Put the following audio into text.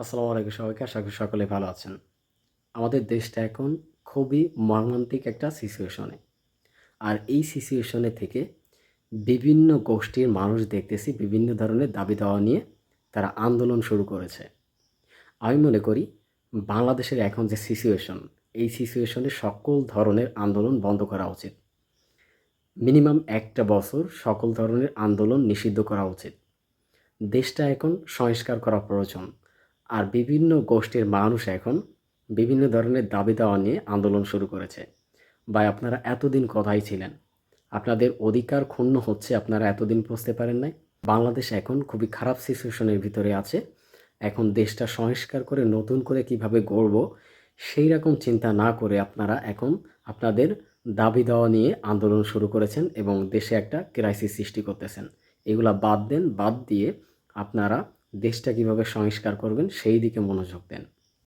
আসসালামু আলাইকুম সবাইকে, আশা করি সকলে ভালো আছেন। আমাদের দেশটা এখন খুবই মর্মান্তিক একটা সিচুয়েশনে আর এই সিচুয়েশনে থেকে বিভিন্ন গোষ্ঠীর মানুষ দেখতেছি বিভিন্ন ধরনের দাবি দাওয়া নিয়ে তারা আন্দোলন শুরু করেছে। আমি মনে করি বাংলাদেশের এখন যে সিচুয়েশন এই সিচুয়েশনে সকল ধরনের আন্দোলন বন্ধ করা উচিত। মিনিমাম একটা বছর সকল ধরনের আন্দোলন নিষিদ্ধ করা উচিত। দেশটা এখন সংস্কার করা প্রয়োজন। আর বিভিন্ন গোষ্ঠীর মানুষ এখন বিভিন্ন ধরনের দাবি দাওয়া নিয়ে আন্দোলন শুরু করেছে। বা আপনারা এতদিন কথাই ছিলেন? আপনাদের অধিকার ক্ষুণ্ণ হচ্ছে, আপনারা এতদিন বুঝতে পারেন নাই? বাংলাদেশ এখন খুবই খারাপ সিচুয়েশনের ভিতরে আছে। এখন দেশটা সংস্কার করে, নতুন করে কীভাবে গড়ব, সেই রকম চিন্তা না করে আপনারা এখন আপনাদের দাবি দেওয়া নিয়ে আন্দোলন শুরু করেছেন এবং দেশে একটা ক্রাইসিস সৃষ্টি করতেছেন। এগুলা বাদ দেন, বাদ দিয়ে আপনারা দেশটা কীভাবে সংস্কার করবেন সেই দিকে মনোযোগ দেন।